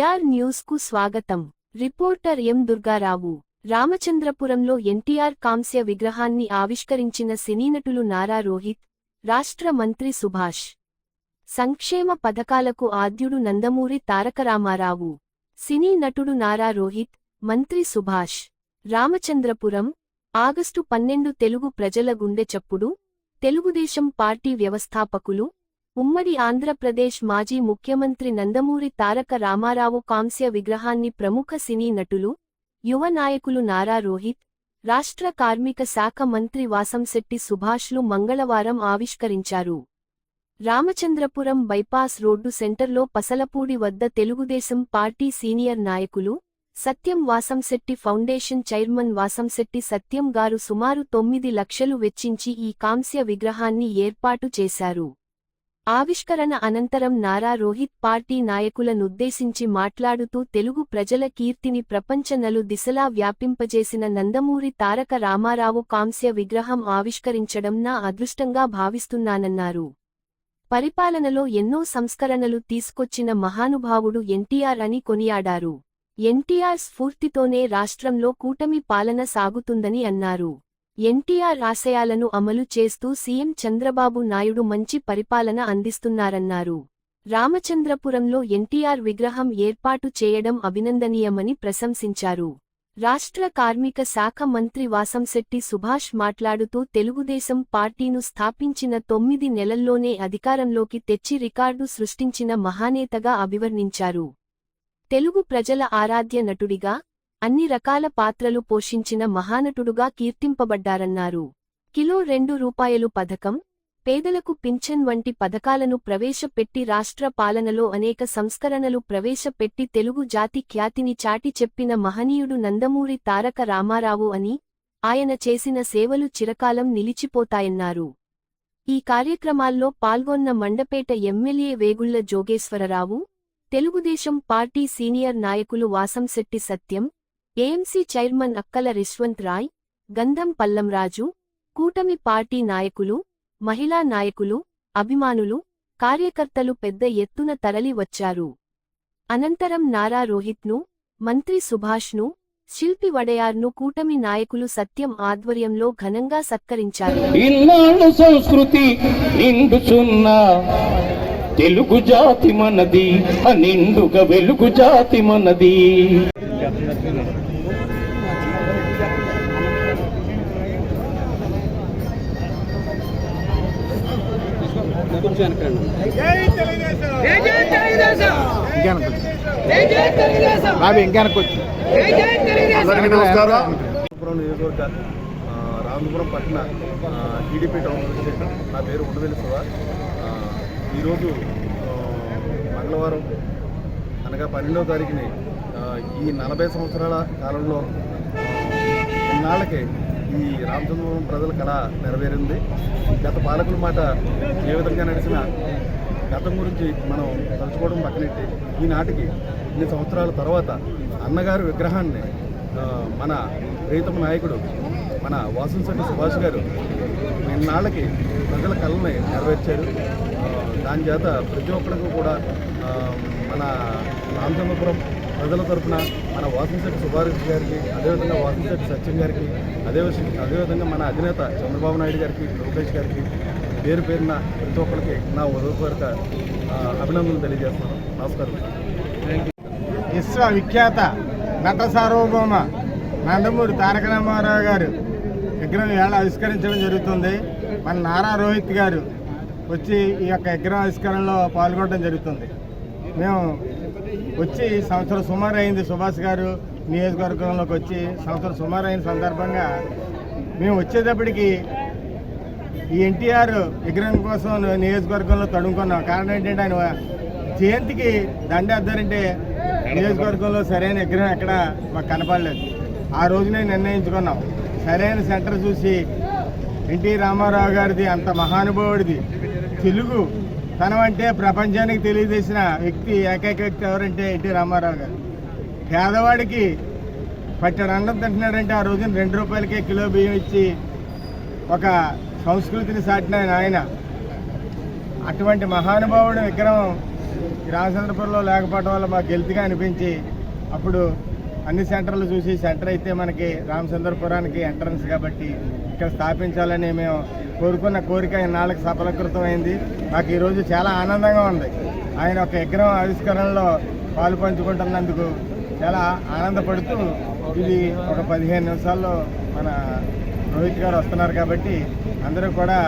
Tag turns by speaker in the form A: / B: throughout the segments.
A: JR న్యూస్కు స్వాగతం. Reporter M Durgarao రామచంద్రపురంలో ఎన్టీఆర్ కాంస్య విగ్రహాన్ని ఆవిష్కరించిన సినీనటులు నారా రోహిత్ రాష్ట్ర మంత్రి సుభాష్. సంక్షేమ పథకాలకు ఆద్యుడు నందమూరి తారకరామారావు. సినీ నటుడు నారా రోహిత్ మంత్రి సుభాష్. రామచంద్రపురం ఆగస్టు పన్నెండు తెలుగు ప్రజల గుండె చప్పుడు తెలుగుదేశం పార్టీ వ్యవస్థాపకులు ఉమ్మడి ఆంధ్రప్రదేశ్ మాజీ ముఖ్యమంత్రి నందమూరి తారక రామారావు కాంస్య విగ్రహాన్ని ప్రముఖ సినీ నటులు యువ నాయకులు నారా రోహిత్ రాష్ట్ర కార్మిక శాఖ మంత్రి వాసంశెట్టి సుభాష్లు మంగళవారం ఆవిష్కరించారు. రామచంద్రపురం బైపాస్ రోడ్డు సెంటర్లో పసలపూడి వద్ద తెలుగుదేశం పార్టీ సీనియర్ నాయకులు సత్యం వాసంశెట్టి ఫౌండేషన్ చైర్మన్ వాసంశెట్టి సత్యం గారు సుమారు తొమ్మిది లక్షలు వెచ్చించి ఈ కాంస్య విగ్రహాన్ని ఏర్పాటు చేశారు. ఆవిష్కరణ అనంతరం నారా రోహిత్ పార్టీ నాయకులనుద్దేశించి మాట్లాడుతూ తెలుగు ప్రజల కీర్తిని ప్రపంచ నలు దిశలా వ్యాపింపజేసిన నందమూరి తారక రామారావు కాంస్య విగ్రహం ఆవిష్కరించడం నా అదృష్టంగా భావిస్తున్నానన్నారు. పరిపాలనలో ఎన్నో సంస్కరణలు తీసుకొచ్చిన మహానుభావుడు ఎన్టీఆర్ అని కొనియాడారు. ఎన్టీఆర్ స్ఫూర్తితోనే రాష్ట్రంలో కూటమి పాలన సాగుతుందని అన్నారు. ఎన్టీఆర్ ఆశయాలను అమలు చేస్తూ సీఎం చంద్రబాబు నాయుడు మంచి పరిపాలన అందిస్తున్నారన్నారు. రామచంద్రపురంలో ఎన్టీఆర్ విగ్రహం ఏర్పాటు చేయడం అభినందనీయమని ప్రశంసించారు. రాష్ట్ర కార్మిక శాఖ మంత్రి వాసంశెట్టి సుభాష్ మాట్లాడుతూ తెలుగుదేశం పార్టీను స్థాపించిన తొమ్మిది నెలల్లోనే అధికారంలోకి తెచ్చి రికార్డు సృష్టించిన మహానేతగా అభివర్ణించారు. తెలుగు ప్రజల ఆరాధ్య నటుడిగా అన్ని రకాల పాత్రలు పోషించిన మహానటుడుగా కీర్తింపబడ్డారన్నారు. కిలో రెండు రూపాయలు పథకం పేదలకు పింఛన్ వంటి పథకాలను ప్రవేశపెట్టి రాష్ట్ర పాలనలో అనేక సంస్కరణలు ప్రవేశపెట్టి తెలుగు జాతి ఖ్యాతిని చాటి చెప్పిన మహనీయుడు నందమూరి తారక రామారావు అని ఆయన చేసిన సేవలు చిరకాలం నిలిచిపోతాయన్నారు. ఈ కార్యక్రమాల్లో పాల్గొన్న Mandapeta MLA Vegulla Jogeswara Rao Telugu Desam party senior నాయకులు వాసంశెట్టి సత్యం ఏఎంసీ చైర్మన్ అక్కల రిష్వంత్ రాయ్ గంధం పల్లంరాజు కూటమి పార్టీ నాయకులు మహిళా నాయకులు అభిమానులు కార్యకర్తలు పెద్ద ఎత్తున తరలి వచ్చారు. అనంతరం నారా రోహిత్ను మంత్రి సుభాష్ను శిల్పి వడయార్ను కూటమి నాయకులు సత్యం ఆధ్వర్యంలో ఘనంగా సత్కరించారు.
B: సంస్కృతి తెలుగు జాతి మనది నిండుగా వెలుగు జాతి మనది.
C: కొంచెం వెనకండి అనుకోవచ్చు
D: అందరికీ నమస్కారం నియోజకవర్గ రామపురం పట్టణ టీడీపీ టౌన్ ప్రెసిడెంట్ నా పేరు ఉండవెల్లి శివ ఈరోజు మంగళవారం అనగా పన్నెండవ తారీఖుని ఈ నలభై సంవత్సరాల కాలంలో ఇన్నాళ్ళకి ఈ రామచంద్రపురం ప్రజల కళ నెరవేరింది. గత పాలకుల మాట ఏ విధంగా నడిచిన గతం గురించి మనం తలుచుకోవడం పక్కనెట్టి ఈనాటికి ఇన్ని సంవత్సరాల తర్వాత అన్నగారి విగ్రహాన్ని మన ప్రీతమ నాయకుడు మన వాసంశెట్టి సుభాష్ గారు నిన్నాళ్ళకి ప్రజల కళని నెరవేర్చారు. దాని చేత ప్రతి ఒక్కరికి కూడా మన రామచంద్రపురం ప్రజల తరఫున మన వాసంశెట్టి సుభారెడ్డి గారికి అదేవిధంగా వాసంశెట్టి సత్యం గారికి అదే విషయం అదేవిధంగా మన అధినేత చంద్రబాబు నాయుడు గారికి లోకేష్ గారికి పేరు పేరున ప్రతి ఒక్కరికి నా ఉదయపూర్వక అభినందనలు తెలియజేస్తున్నాను. నమస్కారం.
C: విశ్వవిఖ్యాత నట సార్వభౌమ నందమూరి తారక రామారావు గారు విగ్రహం ఏళ్ళ ఆవిష్కరించడం జరుగుతుంది? మన నారా రోహిత్ గారు వచ్చి ఈ యొక్క విగ్రహ ఆవిష్కరణలో పాల్గొనడం జరుగుతుంది. మేము వచ్చి సంవత్సరం సుమారు అయింది సుభాష్ గారు నియోజకవర్గంలోకి వచ్చి సంవత్సరం సుమారు అయిన సందర్భంగా మేము వచ్చేటప్పటికి ఈ ఎన్టీఆర్ విగ్రహం కోసం నియోజకవర్గంలో తడుముకున్నాం. కారణం ఏంటంటే ఆయన జయంతికి దండేద్దారంటే నియోజకవర్గంలో సరైన విగ్రహం ఎక్కడ మాకు కనపడలేదు. ఆ రోజునే నిర్ణయించుకున్నాం. సరైన సెంటర్ చూసి ఎన్టీ రామారావు గారిది అంత మహానుభావుడిది. తెలుగు తనమంటే ప్రపంచానికి తెలియజేసిన వ్యక్తి ఏకైక వ్యక్తి ఎవరంటే ఎన్టీ రామారావు గారు. పేదవాడికి పట్టడు అన్నం తింటున్నాడంటే ఆ రోజున రెండు రూపాయలకే కిలో బియ్యం ఇచ్చి ఒక సంస్కృతిని సాటిన ఆయన. అటువంటి మహానుభావుడు విగ్రహం రామచంద్రపురంలో లేకపోవడం వల్ల మాకు గెలుతుగా అనిపించి అప్పుడు అన్ని సెంటర్లు చూసి సెంటర్ అయితే మనకి రామచంద్రపురానికి ఎంట్రన్స్ కాబట్టి ఇక్కడ స్థాపించాలని మేము కోరుకున్న కోరిక ఇన్నాళ్ళకి సఫలకృతమైంది. అయింది నాకు ఈరోజు చాలా ఆనందంగా ఉంది. ఆయన ఒక విగ్రహం ఆవిష్కరణలో పాలు పంచుకుంటున్నందుకు చాలా ఆనందపడుతూ ఇది ఒక పదిహేను నిమిషాల్లో మన రోహిత్ గారు వస్తున్నారు కాబట్టి అందరూ కూడా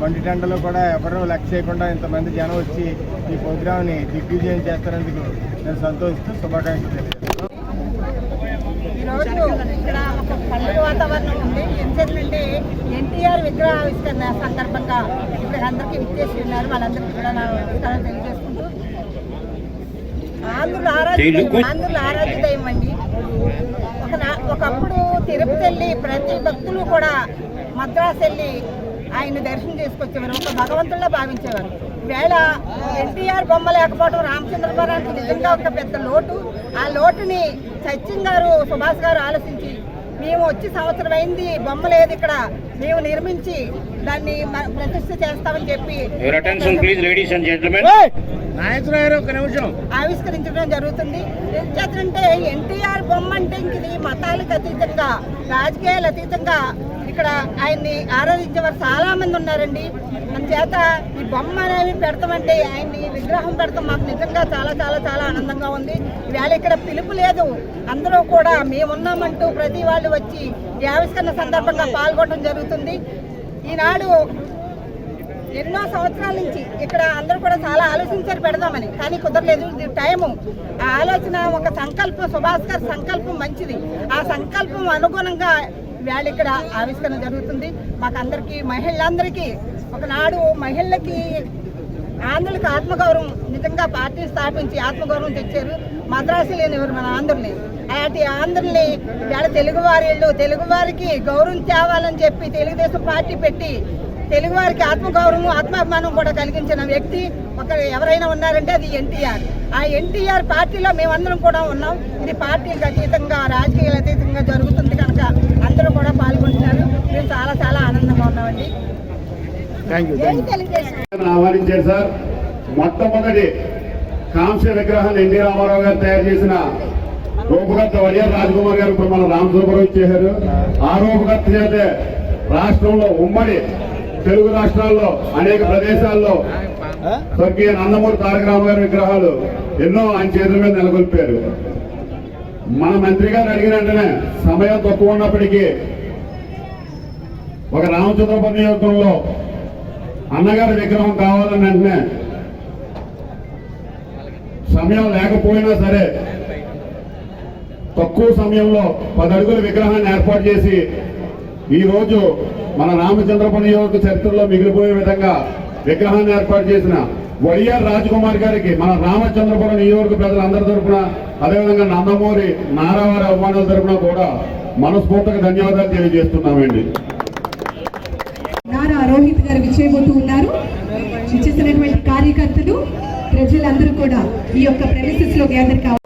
C: బండి టెండలో కూడా ఎవరూ లెక్క చేయకుండా ఇంతమంది జనం వచ్చి ఈ ప్రోగ్రామ్ని దిగ్విజయం చేస్తున్నందుకు నేను సంతోషిస్తూ శుభాకాంక్షలు తెలియజేస్తాను
E: ఈరోజు ఇక్కడ ఒక పండుగ వాతావరణం ఉంది ఎందుకంటే ఎన్టీఆర్ విగ్రహ ఆవిష్కరణ సందర్భంగా ఇక్కడ అందరికీ విచ్చేసి ఉన్నారు వాళ్ళందరికీ కూడా నా నమస్కారం తెలియజేసుకుంటూ ఆంధ్రులు ఆరాధ్య ఆంధ్రులు ఆరాధ్య దైవం అండి ఒక ఒకప్పుడు తిరుపతి వెళ్ళి ప్రతి భక్తులు కూడా మద్రాసు వెళ్ళి ఆయన దర్శనం చేసుకొచ్చేవారు ఒక భగవంతుల్లా భావించేవారు. వేళ ఎన్టీఆర్ బొమ్మ లేకపోవడం రామచంద్రపురానికి నిజంగా ఒక పెద్ద లోటు ఆ లోటుని సత్యం గారు సుభాష్ గారు ఆలోచించి మేము వచ్చి సంవత్సరం అయింది బొమ్మ లేదు ఇక్కడ మేము నిర్మించి దాన్ని మ- ప్రతిష్ఠ చేస్తామని చెప్పి
B: your attention please ladies and gentlemen
E: ఆవిష్కరించడం జరుగుతుంది. ఎందుచేతంటే ఎన్టీఆర్ బొమ్మ అంటే ఇంక ఇది మతాలకు అతీతంగా రాజకీయాలు అతీతంగా ఇక్కడ ఆయన్ని ఆరాధించేవారు చాలా మంది ఉన్నారండి. అందుచేత ఈ బొమ్మ అనేవి పెడతామంటే ఆయన్ని విగ్రహం పెడతాం. మాకు నిజంగా చాలా చాలా చాలా ఆనందంగా ఉంది. వేళ ఇక్కడ పిలుపు లేదు. అందరూ కూడా మేమున్నామంటూ ప్రతి వాళ్ళు వచ్చి ఈ ఆవిష్కరణ సందర్భంగా పాల్గొనడం జరుగుతుంది. ఈనాడు ఎన్నో సంవత్సరాల నుంచి ఇక్కడ అందరూ కూడా చాలా ఆలోచించారు పెడదామని. కానీ కుదరలేదు. ఇది టైము. ఆ ఆలోచన ఒక సంకల్పం సుభాష్ గారి సంకల్పం మంచిది. ఆ సంకల్పం అనుగుణంగా వేళ ఇక్కడ ఆవిష్కరణ జరుగుతుంది. మాకు అందరికీ మహిళలందరికీ ఒకనాడు మహిళలకి ఆంధ్రులకు ఆత్మగౌరవం నిజంగా పార్టీ స్థాపించి ఆత్మగౌరవం తెచ్చారు. మద్రాసు లేనివారు మన ఆంధ్రుల్ని అలాంటి ఆంధ్రుల్ని వేళ తెలుగువారి తెలుగువారికి గౌరవం తేవాలని చెప్పి తెలుగుదేశం పార్టీ పెట్టి తెలుగువారికి ఆత్మగౌరవం ఆత్మాభిమానం కూడా కలిగించిన వ్యక్తి ఒక ఎవరైనా ఉన్నారంటే అది ఎన్టీఆర్. ఆ ఎన్టీఆర్ పార్టీలో మేమందరం కూడా ఉన్నాం. ఇది పార్టీకి అతీతంగా రాజకీయాలు అతీతంగా జరుగుతుంది కనుక అందరూ కూడా పాల్గొంటున్నారు. మేము చాలా చాలా ఆనందంగా ఉన్నామండి.
F: ఆహ్వానించారు సార్. మొట్టమొదటి కాంస్య విగ్రహాన్ని ఎన్టీ రామారావు గారు తయారు చేసిన రూపకర్త వైఎస్ రాజకుమార్ గారు ఇప్పుడు మన రామసుబ్రహ్మణ్యం ఇచ్చేశారు ఆ రూపకర్త చేతే రాష్ట్రంలో ఉమ్మడి తెలుగు రాష్ట్రాల్లో అనేక ప్రదేశాల్లో స్వర్గీయ నందమూరి తారక రామారావు విగ్రహాలు ఎన్నో ఆయన చేతుల మీద నెలకొల్పారు. మన మంత్రి గారు అడిగిన వెంటనే సమయం తక్కువ ఉన్నప్పటికీ ఒక రామచంద్రపురం నియోజకంలో అన్నగారి విగ్రహం కావాలని వెంటనే సమయం లేకపోయినా సరే తక్కువ సమయంలో పది అడుగుల విగ్రహాన్ని ఏర్పాటు చేసి ఈరోజు మన రామచంద్రపురం నియోజక చరిత్రలో మిగిలిపోయే విధంగా విగ్రహాన్ని ఏర్పాటు చేసిన వైఆర్ రాజకుమార్ గారికి మన రామచంద్రపురం నియోజక ప్రజలందరి తరఫున అదేవిధంగా నందమూరి నారావారి అభిమానుల తరఫున కూడా మనస్ఫూర్తిగా ధన్యవాదాలు తెలియజేస్తున్నామండి.
G: నారా రోహిత్ గారు విచ్చేయబోతూ ఉన్నారు. ఇచ్చేసినటువంటి కార్యకర్తలు ప్రజలందరూ కూడా ఈ యొక్క ప్రెమిసెస్లో గ్యాదర్ కావాలి.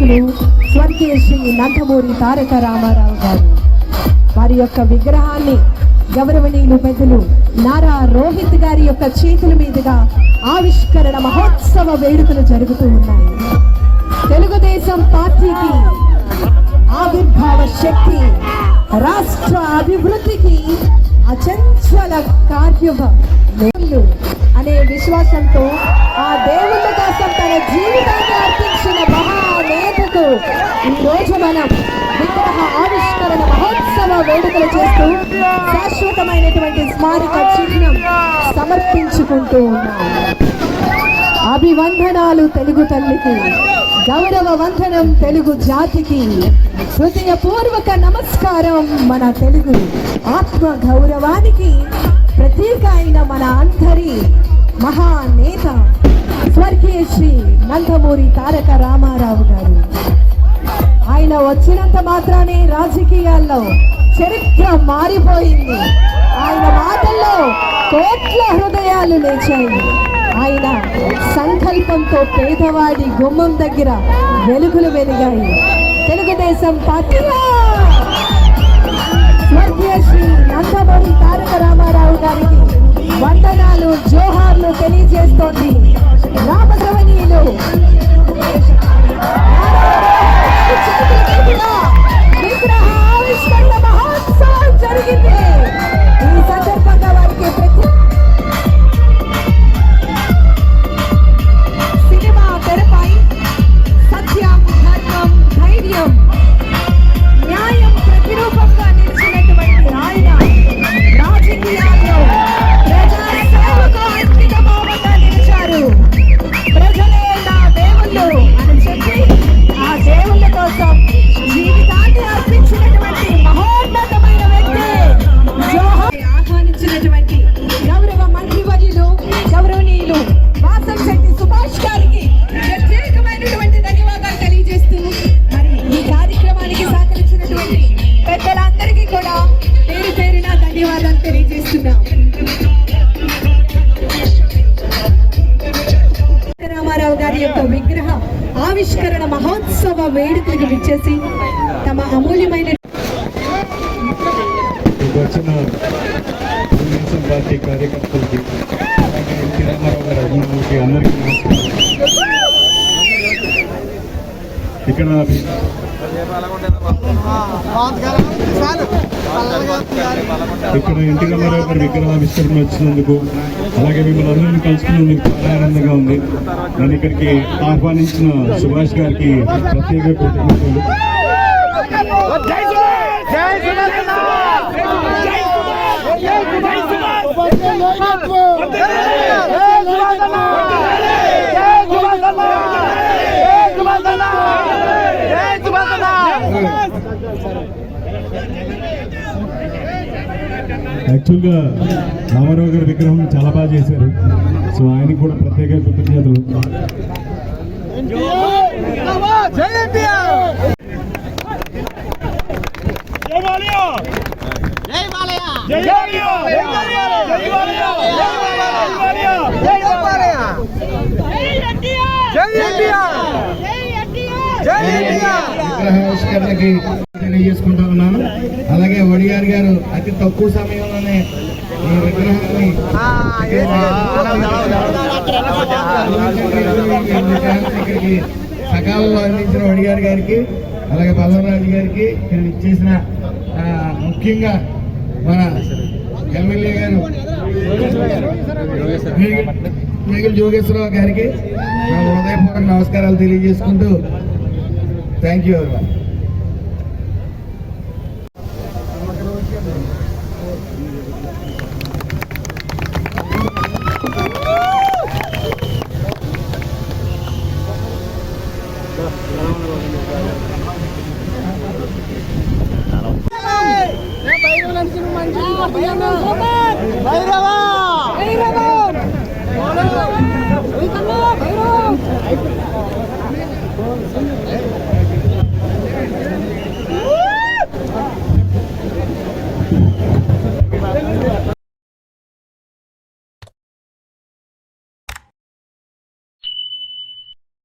G: నాయకులు స్వర్గీయ శ్రీ నందమూరి తారక రామారావు గారు. వారి యొక్క విగ్రహాన్ని గౌరవనీయులు పెద్దలు నారా రోహిత్ గారి యొక్క చేతుల మీదుగా ఆవిష్కరణ మహోత్సవ వేడుకలు జరుగుతూ ఉన్నాయి. తెలుగుదేశం పార్టీకి ఆవిర్భావ శక్తి రాష్ట్ర అభివృద్ధికి అచంచల కార్యము అనే విశ్వాసంతో ఆ దేవ ఈ మనం విగ్రహ ఆవిష్కరణ మహోత్సవ వేడుకలు చేస్తూ శాశ్వతమైనటువంటి స్మారక చిహ్నం సమర్పించుకుంటూ ఉన్నాం అభివందనాలు తెలుగు తల్లికి గౌరవ వందనం తెలుగు జాతికి హృదయపూర్వక నమస్కారం మన తెలుగు ఆత్మ గౌరవానికి ప్రతీక అయిన మన అందరి మహానేత స్వర్గీయ శ్రీ నందమూరి తారక రామారావు గారు. ఆయన వచ్చినంత మాత్రానే రాజకీయాల్లో చరిత్ర మారిపోయింది. ఆయన మాటల్లో కోట్ల హృదయాలు లేచాయి. ఆయన సంకల్పంతో పేదవాడి గుమ్మం దగ్గర వెలుగులు వెలిగాయి. తెలుగుదేశం పార్టీ శ్రీ నందమూరి తారక రామారావు గారికి వందనాలు జోహార్లు తెలియజేస్తోంది.
H: ఇక్కడ ఇక్కడ ఇంటికి రామారావు గారి విగ్రహావిష్కరణ వచ్చినందుకు అలాగే మిమ్మల్ని అందరినీ కలుసుకున్నందుకు చాలా ఆనందంగా ఉంది నన్ను ఇక్కడికి ఆహ్వానించిన సుభాష్ గారికి ప్రత్యేక కృతజ్ఞతలు యాక్చువల్గా రామారావు గారి విగ్రహం చాలా బాగా చేశారు. సో ఆయనకి కూడా ప్రత్యేక కృతజ్ఞతలు. విగ్రహావిష్కరణకి తెలియజేసుకుంటా ఉన్నాను అలాగే వడిగారి గారు అతి తక్కువ సమయంలోనే ఈ విగ్రహాన్ని ఇక్కడికి సకాలంలో అందించిన వడిగారి గారికి అలాగే బలవరాజు గారికి ఇక్కడ ఇచ్చేసిన ముఖ్యంగా మన ఎమ్మెల్యే గారు మేఘల్ జోగేశ్వరరావు గారికి నా హృదయపూర్వక నమస్కారాలు తెలియజేసుకుంటూ thank you very much
C: Bhairava